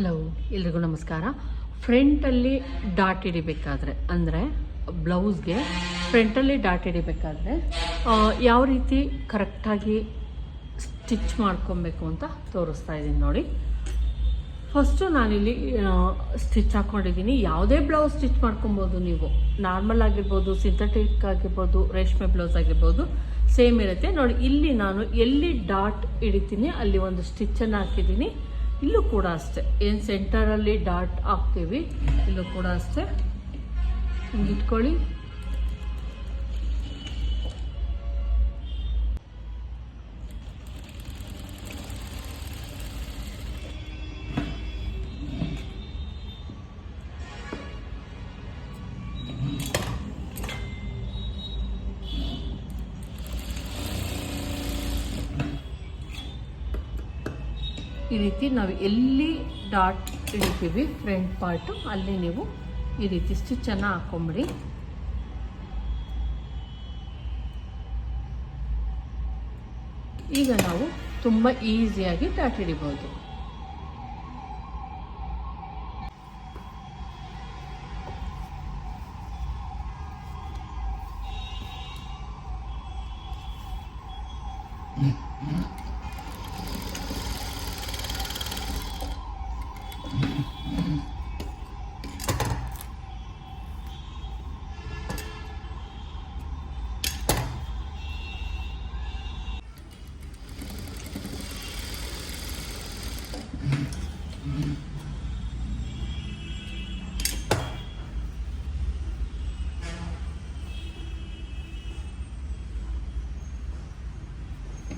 Hello ಎಲ್ರಿಗೂ ನಮಸ್ಕಾರ. ಫ್ರಂಟಲ್ಲಿ dot ಹಿಡಿಬೇಕಾದ್ರೆ, ಅಂದರೆ ಬ್ಲೌಸ್ಗೆ ಫ್ರಂಟಲ್ಲಿ ಡಾಟ್ ಹಿಡಿಬೇಕಾದ್ರೆ ಯಾವ ರೀತಿ ಕರೆಕ್ಟಾಗಿ ಸ್ಟಿಚ್ ಮಾಡ್ಕೊಬೇಕು ಅಂತ ತೋರಿಸ್ತಾ ಇದ್ದೀನಿ ನೋಡಿ. ಫಸ್ಟು ನಾನಿಲ್ಲಿ ಸ್ಟಿಚ್ ಹಾಕ್ಕೊಂಡಿದ್ದೀನಿ ಯಾವುದೇ ಬ್ಲೌಸ್ ಸ್ಟಿಚ್ ಮಾಡ್ಕೊಬೋದು ನೀವು. ನಾರ್ಮಲ್ ಆಗಿರ್ಬೋದು ಸಿಂಥೆಟಿಕ್ ಆಗಿರ್ಬೋದು, ರೇಷ್ಮೆ ಬ್ಲೌಸ್ ಆಗಿರ್ಬೋದು ಸೇಮ್ ಇರುತ್ತೆ. ನೋಡಿ, ಇಲ್ಲಿ ನಾನು ಎಲ್ಲಿ ಡಾಟ್ ಹಿಡಿತೀನಿ, ಅಲ್ಲಿ ಒಂದು ಸ್ಟಿಚ್ಚನ್ನು ಹಾಕಿದ್ದೀನಿ. ಇಲ್ಲೂ ಕೂಡ ಅಷ್ಟೇ. ಏನು ಸೆಂಟರಲ್ಲಿ ಡಾಟ್ ಹಾಕ್ತೀವಿ ಇಲ್ಲೂ ಕೂಡ ಅಷ್ಟೇ. ಹಿಂಗೆ ಇಟ್ಕೊಳ್ಳಿ. ಈ ರೀತಿ ನಾವು ಎಲ್ಲಿ ಡಾಟ್ ಇಡ್ತೀವಿ ಫ್ರಂಟ್ ಪಾರ್ಟು, ಅಲ್ಲಿ ನೀವು ಈ ರೀತಿ ಸ್ಟಿಚ್ಚನ್ನು ಹಾಕೊಂಬಿಡಿ. ಈಗ ನಾವು ತುಂಬ ಈಸಿಯಾಗಿ ಡಾಟ್ ಹಿಡಿಬೋದು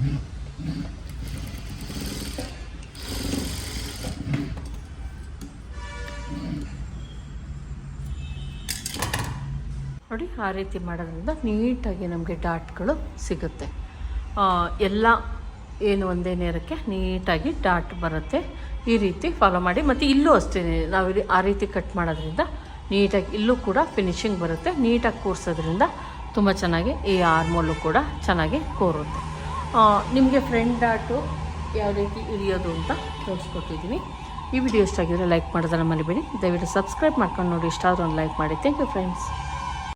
ನೋಡಿ, ಆ ರೀತಿ ಮಾಡೋದ್ರಿಂದ ನೀಟಾಗಿ ನಮಗೆ ಡಾಟ್ಗಳು ಸಿಗುತ್ತೆ. ಎಲ್ಲ ಏನು ಒಂದೇ ನೇರಕ್ಕೆ ನೀಟಾಗಿ ಡಾಟ್ ಬರುತ್ತೆ. ಈ ರೀತಿ ಫಾಲೋ ಮಾಡಿ. ಮತ್ತು ಇಲ್ಲೂ ಅಷ್ಟೇ, ನಾವು ಆ ರೀತಿ ಕಟ್ ಮಾಡೋದ್ರಿಂದ ನೀಟಾಗಿ ಇಲ್ಲೂ ಕೂಡ ಫಿನಿಶಿಂಗ್ ಬರುತ್ತೆ. ನೀಟಾಗಿ ಕೂರಿಸೋದ್ರಿಂದ ತುಂಬ ಚೆನ್ನಾಗಿ ಈ ಆರ್ಮೋಲು ಕೂಡ ಚೆನ್ನಾಗಿ ಕೂರುತ್ತೆ. ನಿಮಗೆ ಫ್ರೆಂಡ್ ಡಾಟು ಯಾವ ರೀತಿ ಇಳಿಯೋದು ಅಂತ ತೋರಿಸ್ಕೊಟ್ಟಿದ್ದೀನಿ ಈ ವಿಡಿಯೋ ಇಷ್ಟ ಆಗಿದ್ರೆ ಲೈಕ್ ಮಾಡೋದನ್ನು ಮರಿಬೇಡಿ. ದಯವಿಟ್ಟು ಸಬ್ಸ್ಕ್ರೈಬ್ ಮಾಡ್ಕೊಂಡು ನೋಡಿ ಇಷ್ಟ ಆದರೂ ಒಂದು ಲೈಕ್ ಮಾಡಿ. Thank you friends